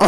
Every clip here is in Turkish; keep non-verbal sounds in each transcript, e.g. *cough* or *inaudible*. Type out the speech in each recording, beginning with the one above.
*laughs*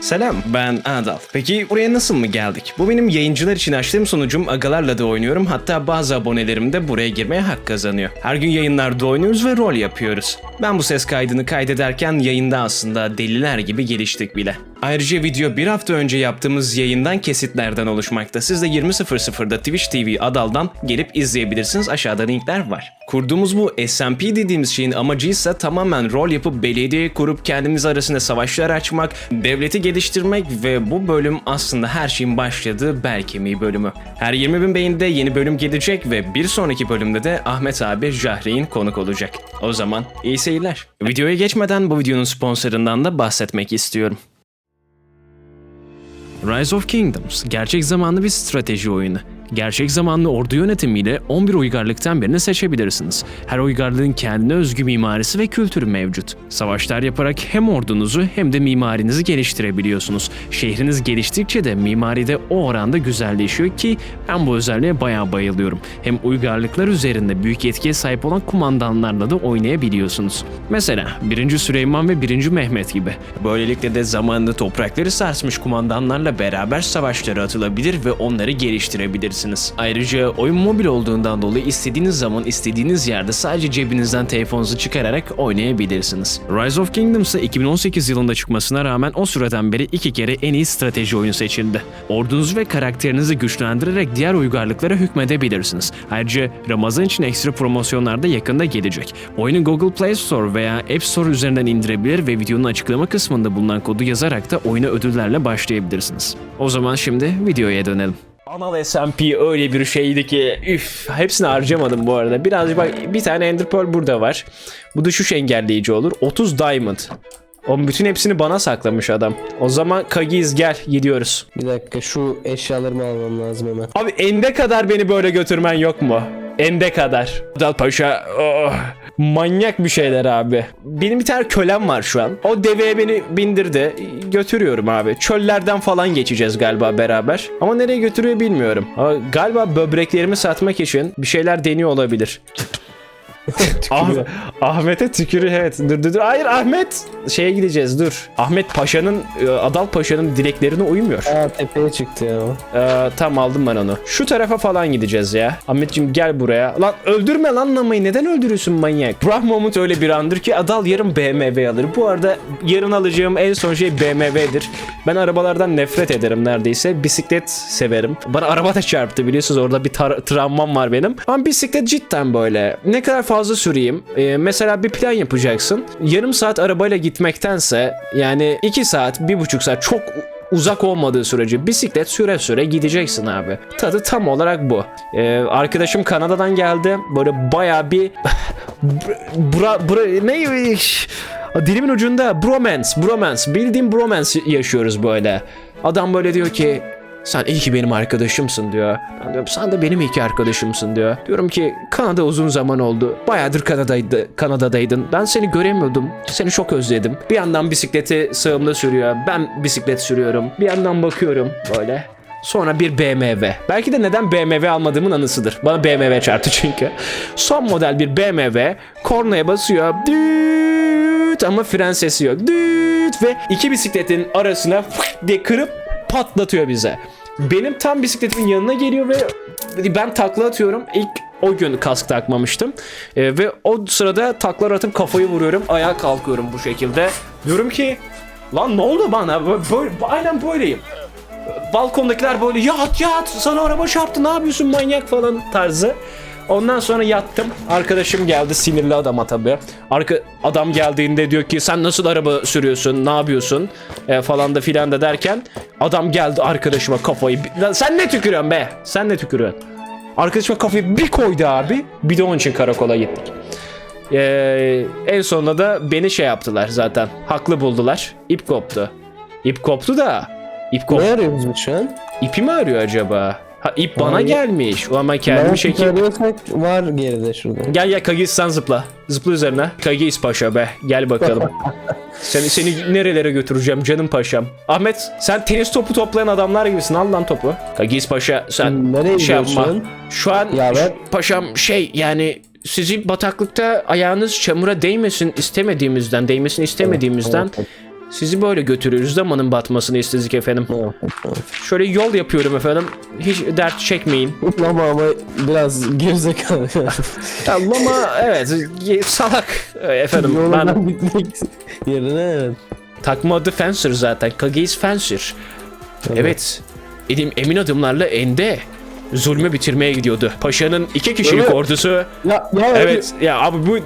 Selam ben Adal. Peki buraya nasıl mı geldik? Bu benim yayıncılar için açtığım sunucum agalarla da oynuyorum. Hatta bazı abonelerim de buraya girmeye hak kazanıyor. Her gün yayınlarda oynuyoruz ve rol yapıyoruz. Ben bu ses kaydını kaydederken yayında aslında deliler gibi geliştik bile. Ayrıca video bir hafta önce yaptığımız yayından kesitlerden oluşmakta. Siz de 20.00'da Twitch TV Adal'dan gelip izleyebilirsiniz. Aşağıda linkler var. Kurduğumuz bu SMP dediğimiz şeyin amacı ise tamamen rol yapıp belediye kurup kendimiz arasında savaşlar açmak, devleti geliştirmek ve bu bölüm aslında her şeyin başladığı bel kemiği bölümü. Her 20 bin beyinde yeni bölüm gelecek ve bir sonraki bölümde de Ahmet abi Jahreyn konuk olacak. O zaman iyi seyirler. Videoya geçmeden bu videonun sponsorundan da bahsetmek istiyorum. Rise of Kingdoms gerçek zamanlı bir strateji oyunu. Gerçek zamanlı ordu yönetimiyle 11 uygarlıktan birini seçebilirsiniz. Her uygarlığın kendine özgü mimarisi ve kültürü mevcut. Savaşlar yaparak hem ordunuzu hem de mimarinizi geliştirebiliyorsunuz. Şehriniz geliştikçe de mimari de o oranda güzelleşiyor ki ben bu özelliğe bayağı bayılıyorum. Hem uygarlıklar üzerinde büyük etkiye sahip olan kumandanlarla da oynayabiliyorsunuz. Mesela 1. Süleyman ve 1. Mehmet gibi. Böylelikle de zamanında toprakları sarsmış kumandanlarla beraber savaşlara atılabilir ve onları geliştirebilirsiniz. Ayrıca oyun mobil olduğundan dolayı istediğiniz zaman istediğiniz yerde sadece cebinizden telefonunuzu çıkararak oynayabilirsiniz. Rise of Kingdoms ise 2018 yılında çıkmasına rağmen o süreden beri iki kere en iyi strateji oyunu seçildi. Ordunuzu ve karakterinizi güçlendirerek diğer uygarlıklara hükmedebilirsiniz. Ayrıca Ramazan için ekstra promosyonlar da yakında gelecek. Oyunu Google Play Store veya App Store üzerinden indirebilir ve videonun açıklama kısmında bulunan kodu yazarak da oyuna ödüllerle başlayabilirsiniz. O zaman şimdi videoya dönelim. Anal SMP öyle bir şeydi ki üf hepsini harcamadım bu arada. Birazcık bak bir tane Ender Pearl burada var. Bu düşüş engelleyici olur. 30 Diamond. O bütün hepsini bana saklamış adam. O zaman Kagiz gel gidiyoruz. Bir dakika şu eşyalarımı almam lazım hemen. Abi ende kadar beni böyle götürmen yok mu? Ende kadar. Dal Paşa oh, manyak bir şeyler abi. Benim bir tane kölem var şu an. O deveye beni bindirdi. Götürüyorum abi. Çöllerden falan geçeceğiz galiba beraber. Ama nereye götürüyor bilmiyorum. Ama galiba böbreklerimi satmak için bir şeyler deniyor olabilir. *laughs* Ah, Ahmet'e tükürü evet. Dur dur dur. Hayır Ahmet. Şeye gideceğiz dur. Ahmet Paşa'nın e, Adal Paşa'nın dileklerine uymuyor. Aa tepeye çıktı ya. o. Ee, tamam aldım ben onu. Şu tarafa falan gideceğiz ya. Ahmetciğim gel buraya. Lan öldürme lan Namayı. Neden öldürüyorsun manyak? Brah Moment öyle bir andır ki Adal yarın BMW alır. Bu arada yarın alacağım en son şey BMW'dir. Ben arabalardan nefret ederim neredeyse. Bisiklet severim. Bana araba da çarptı biliyorsunuz. Orada bir travmam var benim. Ama bisiklet cidden böyle. Ne kadar fazla süreyim. Ee, mesela bir plan yapacaksın. Yarım saat arabayla gitmektense yani 2 saat, 1,5 saat çok uzak olmadığı sürece bisiklet süre süre gideceksin abi. Tadı tam olarak bu. Ee, arkadaşım Kanada'dan geldi. Böyle baya bir *sighs* bra, bra, ne dilimin ucunda bromance, bromance. Bildiğim bromance yaşıyoruz böyle. Adam böyle diyor ki sen iyi ki benim arkadaşımsın diyor. Ben diyorum sen de benim iyi ki arkadaşımsın diyor. Diyorum ki Kanada uzun zaman oldu. Bayağıdır Kanada'ydı, Kanada'daydın. Ben seni göremiyordum. Seni çok özledim. Bir yandan bisikleti sağımda sürüyor. Ben bisiklet sürüyorum. Bir yandan bakıyorum böyle. Sonra bir BMW. Belki de neden BMW almadığımın anısıdır. Bana BMW çarptı *laughs* çünkü. Son model bir BMW kornaya basıyor. Düt ama fren sesi yok. Düt ve iki bisikletin arasına diye kırıp patlatıyor bize. Benim tam bisikletimin yanına geliyor ve ben takla atıyorum. İlk o gün kask takmamıştım. Ee, ve o sırada taklar atıp kafayı vuruyorum. Ayağa kalkıyorum bu şekilde. Diyorum ki lan ne oldu bana? Böyle- aynen böyleyim. Balkondakiler böyle yat yat sana araba çarptı ne yapıyorsun manyak falan tarzı. Ondan sonra yattım. Arkadaşım geldi sinirli adama tabii. Arka adam geldiğinde diyor ki sen nasıl araba sürüyorsun ne yapıyorsun E, falan da filan da derken adam geldi arkadaşıma kafayı Lan sen ne tükürüyorsun be sen ne tükürüyorsun. Arkadaşıma kafayı bir koydu abi. Bir de onun için karakola gittik. Ee, en sonunda da beni şey yaptılar zaten. Haklı buldular. İp koptu. İp koptu da. İp kop. Ne arıyoruz biz şu an? İpi mi arıyor acaba? Ha ip bana Hayır. gelmiş. Ama Ben kendimi arıyorsak var geride şurada. Gel gel Kagis sen zıpla. Zıpla üzerine. Kagis paşa be. Gel bakalım. *laughs* seni seni nerelere götüreceğim canım paşam. Ahmet sen tenis topu toplayan adamlar gibisin. Al lan topu. Kagis paşa sen Nereye şey yapma. Şu an Ya ben- paşam şey yani sizi bataklıkta ayağınız çamura değmesin istemediğimizden, değmesini istemediğimizden Evet, sizi böyle götürüyoruz. Zamanın batmasını istedik efendim. evet, evet. Şöyle yol yapıyorum efendim. Hiç dert çekmeyin. Ama ama biraz gerizekalı. Ya Lama evet salak efendim. Ben gitmek yerine evet. takma adı Fencer zaten. Kage's Fencer. Evet. Elim emin adımlarla ende zulmü bitirmeye gidiyordu. Paşa'nın iki kişilik Evet. ordusu. Ya, ya Evet ya abi bu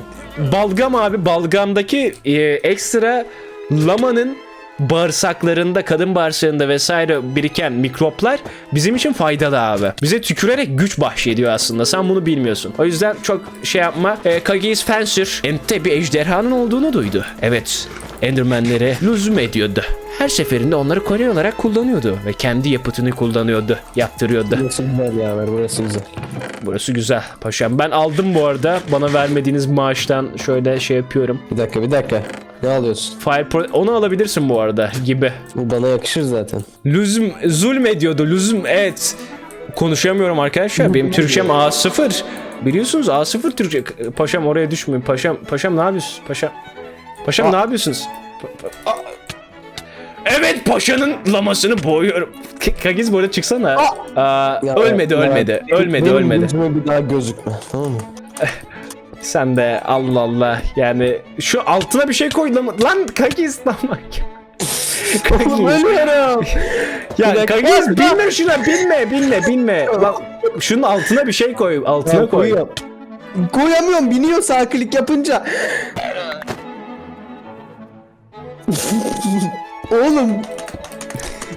balgam abi balgamdaki e, ekstra lamanın bağırsaklarında, kadın bağırsağında vesaire biriken mikroplar bizim için faydalı abi. Bize tükürerek güç bahşediyor aslında. Sen bunu bilmiyorsun. O yüzden çok şey yapma. E, Kage's Fencer Ent'te bir ejderhanın olduğunu duydu. Evet. Endermenlere lüzum ediyordu. Her seferinde onları kolye olarak kullanıyordu ve kendi yapıtını kullanıyordu, yaptırıyordu. Burası güzel ya burası güzel. Burası güzel paşam. Ben aldım bu arada. Bana vermediğiniz maaştan şöyle şey yapıyorum. Bir dakika bir dakika. Ne alıyorsun? Fire Pro... Onu alabilirsin bu arada gibi. Bu bana yakışır zaten. Lüzum, zulm ediyordu. Lüzum, evet. Konuşamıyorum arkadaşlar. Benim Türkçem A0. Biliyorsunuz A0 Türkçe. Paşam oraya düşmeyin. Paşam, paşam ne yapıyorsunuz? Paşam, paşam ne yapıyorsunuz? Pa- pa- Aa! Evet paşanın lamasını boğuyorum. K- Kagiz bu arada çıksana. Aa, Ya, ölmedi ya, ölmedi. ölmedi benim ölmedi. yüzüme bir daha gözükme tamam mı? *laughs* Sen de Allah Allah yani şu altına bir şey koy lan, lan Kagiz lan Kagiz. Ölüyorum. *laughs* Ya. Kagiz binme şuna binme binme binme. Lan şunun altına bir şey koy altına Ya, koy. koyuyorum. Koyamıyorum biniyor sağ klik yapınca. *laughs* Oğlum.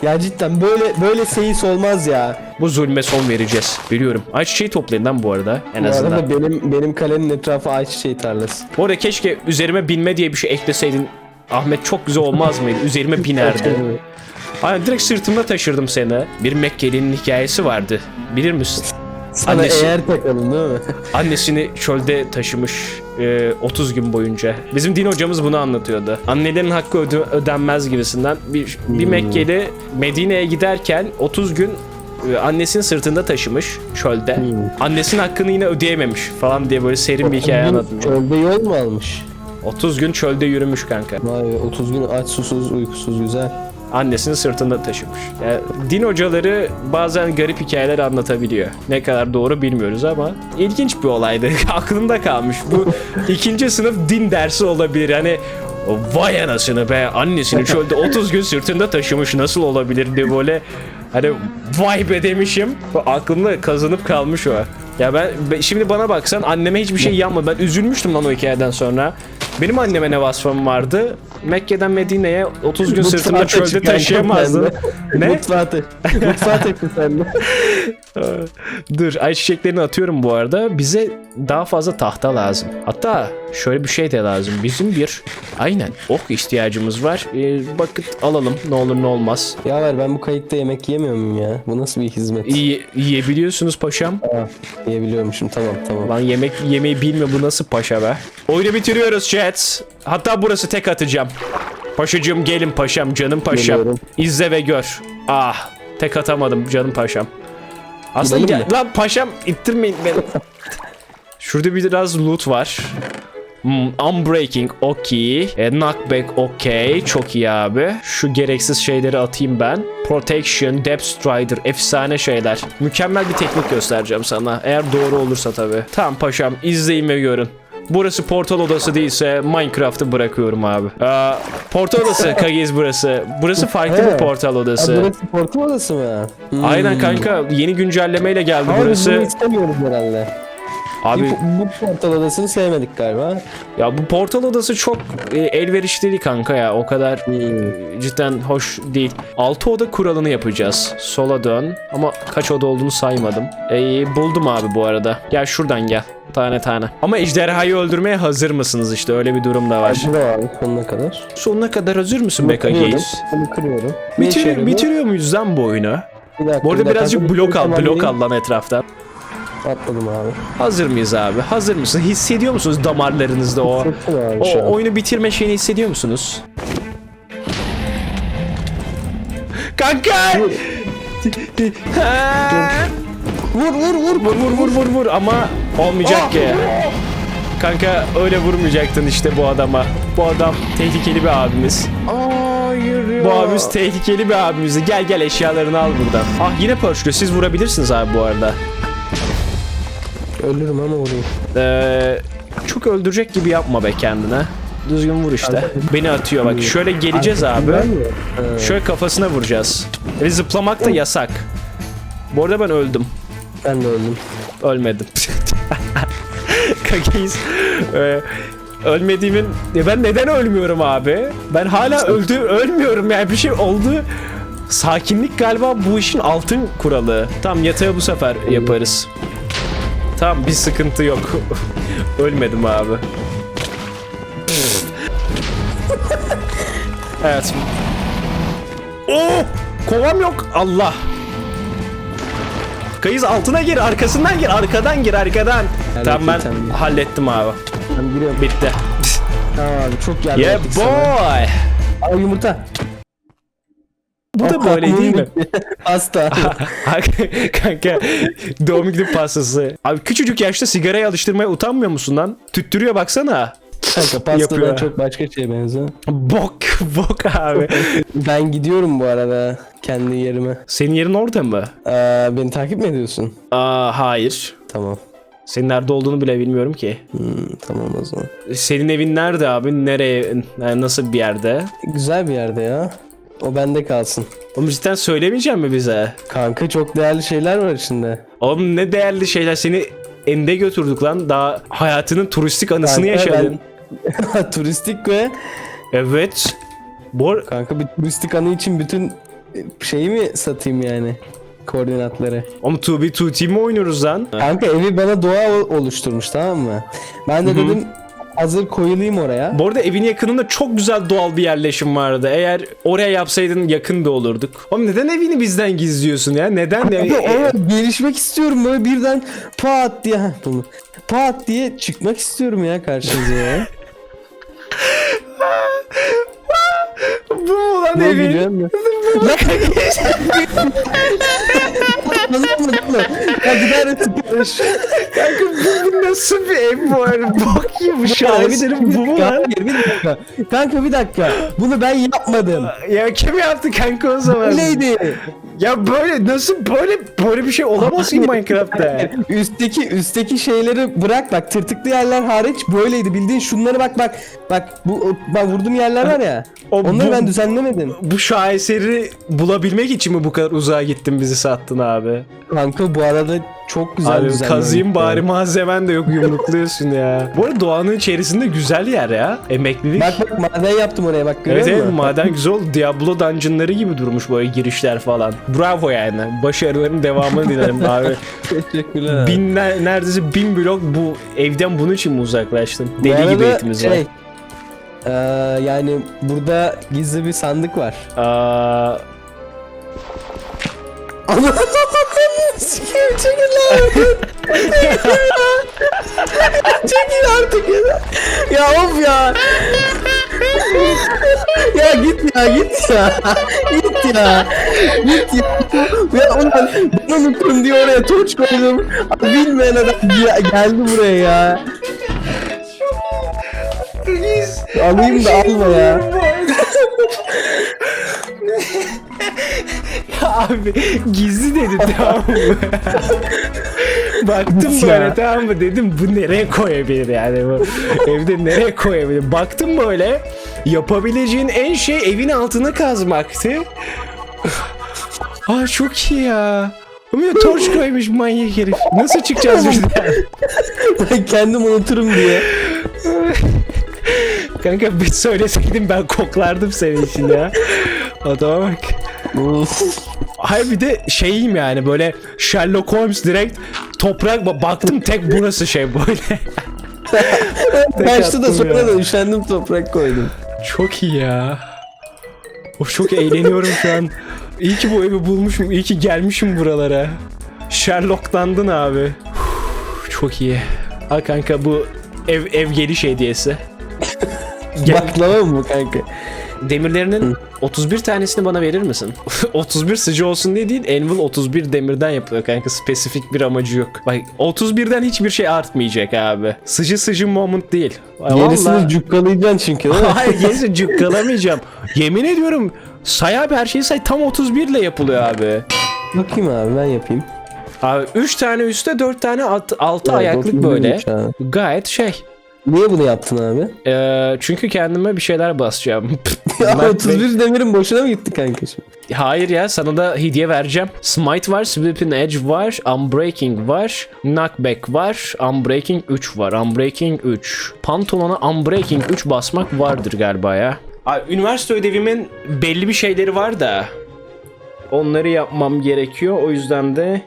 Ya cidden böyle böyle seyis olmaz ya. Bu zulme son vereceğiz biliyorum. Ayçiçeği toplayın lan bu arada en Bu azından. arada benim benim kalenin etrafı ayçiçeği tarlası. Bu arada keşke üzerime binme diye bir şey ekleseydin. Ahmet çok güzel olmaz mıydı? Üzerime binerdi. *laughs* Aynen direkt sırtımda taşırdım seni. Bir Mekkeli'nin hikayesi vardı. Bilir misin? Sana Annesi- eğer takalım değil mi? *laughs* Annesini çölde taşımış e, 30 gün boyunca. Bizim din hocamız bunu anlatıyordu. Annelerin hakkı öde- ödenmez gibisinden. Bir, bir Mekkeli Medine'ye giderken 30 gün e, annesinin sırtında taşımış çölde. Annesinin hakkını yine ödeyememiş falan diye böyle serin bir hikaye anlatıyor. Çölde yol mu almış? 30 gün çölde yürümüş kanka. Vay be 30 gün aç susuz uykusuz güzel. Annesini sırtında taşımış. Yani din hocaları bazen garip hikayeler anlatabiliyor. Ne kadar doğru bilmiyoruz ama ilginç bir olaydı. *laughs* Aklımda kalmış. Bu *laughs* ikinci sınıf din dersi olabilir. Hani vay anasını be annesini çölde 30 gün sırtında taşımış nasıl olabilir diye böyle hani vay be demişim. Bu Aklımda kazanıp kalmış o. Ya ben şimdi bana baksan anneme hiçbir şey yapmadı. Ben üzülmüştüm lan o hikayeden sonra. Benim anneme ne vasfım vardı? Mekke'den Medine'ye 30 gün Mutfağa çölde taşı kanka taşıyamazdım. Ne? Mutfağa taşı. *laughs* Mutfağa taşı sen de. Dur ayçiçeklerini atıyorum bu arada. Bize daha fazla tahta lazım. Hatta şöyle bir şey de lazım. Bizim bir aynen ok ihtiyacımız var. Ee, bakın alalım ne olur ne olmaz. Ya ver ben bu kayıtta yemek yemiyor muyum ya? Bu nasıl bir hizmet? İyi yiyebiliyorsunuz paşam. Aa, yiyebiliyormuşum tamam tamam. Lan yemek yemeği bilmiyor bu nasıl paşa be. Oyunu bitiriyoruz chat. Hatta burası tek atacağım. Paşacığım gelin paşam canım paşam. Geliyorum. İzle ve gör. Ah tek atamadım canım paşam. Aslında Gidelim gel- lan paşam ittirmeyin beni. *laughs* Şurada biraz loot var. Hmm, unbreaking okey. E, knockback okey. Çok iyi abi. Şu gereksiz şeyleri atayım ben. Protection, Depth Strider. Efsane şeyler. Mükemmel bir teknik göstereceğim sana. Eğer doğru olursa tabii. Tamam paşam izleyin ve görün. Burası portal odası değilse Minecraft'ı bırakıyorum abi. Aa, portal odası *laughs* Kagiz burası. Burası farklı bir portal odası. burası portum odası mı? Hmm. Aynen kanka yeni güncellemeyle geldi Ama biz bunu burası. istemiyoruz herhalde. Abi Bu, bu portal odasını sevmedik galiba. Ya bu portal odası çok e, elverişli değil kanka ya. O kadar e, cidden hoş değil. 6 oda kuralını yapacağız. Sola dön. Ama kaç oda olduğunu saymadım. E, buldum abi bu arada. Gel şuradan gel. Tane tane. Ama ejderhayı öldürmeye hazır mısınız işte öyle bir durum da var. Burada var sonuna kadar. Sonuna kadar hazır mısın be Kırıyorum? Bunu kırıyorum. Ne işe Bitir, yarıyor bitiriyor muyuz lan bu oyunu? Bir dakika, Bu arada bir dakika. birazcık Bir blok al, tamam, blok al lan etraftan. Atladım abi. Hazır mıyız abi? Hazır mısın? Hissediyor musunuz damarlarınızda o abi. O oyunu bitirme şeyini hissediyor musunuz? Kanka! Vur vur vur. Vur vur vur vur vur ama Olmayacak ki. Kanka öyle vurmayacaktın işte bu adama. Bu adam tehlikeli bir abimiz. Hayır ya. Bu abimiz tehlikeli bir abimiz. Gel gel eşyalarını al buradan. Ah yine pörçlü. Siz vurabilirsiniz abi bu arada. Ölürüm ama vurayım. Ee, çok öldürecek gibi yapma be kendine. Düzgün vur işte. Beni atıyor bak. Şöyle geleceğiz abi. Şöyle kafasına vuracağız. Ve zıplamak da yasak. Bu arada ben öldüm. ben de öldüm. Ölmedim. *laughs* Kakeyiz. Ee, ölmediğimin... Ya ben neden ölmüyorum abi? Ben hala öldü, ölmüyorum yani bir şey oldu. Sakinlik galiba bu işin altın kuralı. Tamam yatağı bu sefer yaparız. Tamam bir sıkıntı yok. *laughs* Ölmedim abi. evet. Oh! Kovam yok. Allah. Kayız altına gir, arkasından gir, arkadan gir, arkadan. tamam ben tamam. hallettim abi. Ben giriyorum. Bitti. Tamam abi çok yardım Yeah ettik sana. boy. Al yumurta. Bu da böyle değil mi? Pasta. *laughs* Kanka doğum günü pastası. Abi küçücük yaşta sigaraya alıştırmaya utanmıyor musun lan? Tüttürüyor baksana. Kanka pastadan Yapıyor. çok başka şeye benziyor. Bok, *laughs* bok abi. Ben gidiyorum bu arada kendi yerime. Senin yerin orada mı? Aa, beni takip mi ediyorsun? Aa hayır. Tamam. Senin nerede olduğunu bile bilmiyorum ki. Hmm, tamam o zaman. Senin evin nerede abi? Nereye? yani nasıl bir yerde? Güzel bir yerde ya. O bende kalsın. Oğlum cidden söylemeyecek mi bize? Kanka çok değerli şeyler var içinde. Oğlum ne değerli şeyler seni ende götürdük lan. Daha hayatının turistik anısını Kanka yaşadın. ben- *laughs* turistik ve Evet. Bor kanka bir turistik anı için bütün şeyi mi satayım yani? Koordinatları. Oğlum 2B 2 team mi oynuyoruz lan? Kanka evi bana doğa oluşturmuş tamam mı? Ben de dedim hazır koyulayım oraya. Bu arada evin yakınında çok güzel doğal bir yerleşim vardı. Eğer oraya yapsaydın yakın da olurduk. Oğlum neden evini bizden gizliyorsun ya? Neden? de? Kanka oraya gelişmek istiyorum böyle birden pat diye bunu. Pat diye çıkmak istiyorum ya karşınıza ya. *laughs* Bu mu lan evin? Lan mı? Ya gider tıkış. Kanka bu, bu nasıl bir ev bu arada? Bak ya bu şahane derim bu mu lan? Bir dakika. Kanka bir dakika. Bunu ben yapmadım. Ya kim yaptı kanka o zaman? Öyleydi. Ya böyle nasıl böyle böyle bir şey olamaz ki Minecraft'ta? *laughs* Üstteki üstteki şeyleri bırak. Bak tırtıklı yerler hariç böyleydi. Bildiğin şunları bak bak. Bak bu bak vurduğum yerler var ya. O onları bu- ben düzenlemedim. Bu şaheseri bulabilmek için mi bu kadar uzağa gittin bizi sattın abi? kanka bu arada çok güzel Abi kazıyım bari malzemen de yok yumrukluyorsun ya. Bu arada doğanın içerisinde güzel yer ya. Emeklilik. bak bak maden yaptım oraya bak görüyor Evet evet musun? maden *laughs* güzel oldu. Diablo dungeonları gibi durmuş böyle girişler falan. Bravo yani. Başarıların devamını dilerim abi. *laughs* Teşekkürler bin ne- neredeyse bin blok bu evden bunun için mi uzaklaştın? Deli gibi arada eğitimiz var. şey, eee, yani burada gizli bir sandık var. Aa, *laughs* Sikeyim çekil lan. çekil artık ya. Ya of ya. ya git ya git ya. git ya. Git ya. Ya ulan ben unuturum diye oraya torç koydum. Bilmeyen adam geldi buraya ya. Alayım da alma ya. *laughs* abi gizli dedi tamam mı? Baktım Git böyle ya. tamam mı dedim bu nereye koyabilir yani bu evde nereye koyabilir? Baktım böyle yapabileceğin en şey evin altını kazmaktı. Aa çok iyi ya. Ya torç koymuş manyak herif. Nasıl çıkacağız buradan? Ben kendim unuturum diye. Kanka bir söyleseydin ben koklardım senin için ya. Adama bak. Hayır bir de şeyim yani böyle Sherlock Holmes direkt toprak ba- baktım tek burası şey böyle. *laughs* Kaçtı da sonra ya. da üşendim toprak koydum. Çok iyi ya. Of çok eğleniyorum şu an. İyi ki bu evi bulmuşum. iyi ki gelmişim buralara. Sherlock'landın abi. Uf, Çok iyi. Al kanka bu ev ev geliş hediyesi. *laughs* Baklava mı kanka? Demirlerinin 31 tanesini bana verir misin? *laughs* 31 sıcı olsun diye değil. Anvil 31 demirden yapılıyor kanka. Spesifik bir amacı yok. Bak 31'den hiçbir şey artmayacak abi. Sıcı sıcı moment değil. Vallahi- Gerisini cukkalayacaksın çünkü değil mi? Hayır *laughs* gerisi cukkalamayacağım. Yemin ediyorum say abi her şeyi say tam 31 ile yapılıyor abi. Bakayım abi ben yapayım. Abi 3 tane üstte 4 tane alt, altı Evet, ayaklık 31 böyle. Gayet şey. Niye bunu yaptın abi? Ee, çünkü kendime bir şeyler basacağım. *laughs* Ya Mert Bey- 31 demirin boşuna mı gitti kanka şimdi? Hayır ya sana da hediye vereceğim. Smite var, Sweeping Edge var, Unbreaking var, Knockback var, Unbreaking 3 var. Unbreaking 3. Pantolona Unbreaking 3 basmak vardır galiba ya. Abi, üniversite ödevimin belli bir şeyleri var da onları yapmam gerekiyor. O yüzden de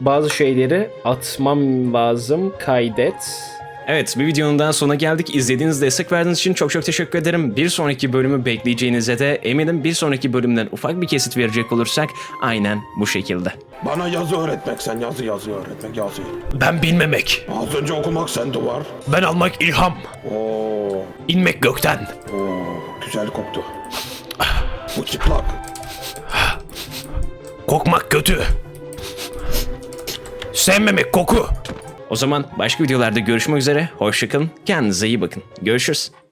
bazı şeyleri atmam lazım. Kaydet. Evet bir videonun daha sonuna geldik. İzlediğiniz destek verdiğiniz için çok çok teşekkür ederim. Bir sonraki bölümü bekleyeceğinize de eminim. Bir sonraki bölümden ufak bir kesit verecek olursak aynen bu şekilde. Bana yazı öğretmek sen yazı yazı öğretmek yazı. Ben bilmemek, Az önce okumak sende var. ben almak ilham, Oo, inmek gökten. oo güzel koktu. Bu çıplak. Kokmak kötü. Sevmemek koku. O zaman başka videolarda görüşmek üzere. Hoşçakalın. Kendinize iyi bakın. Görüşürüz.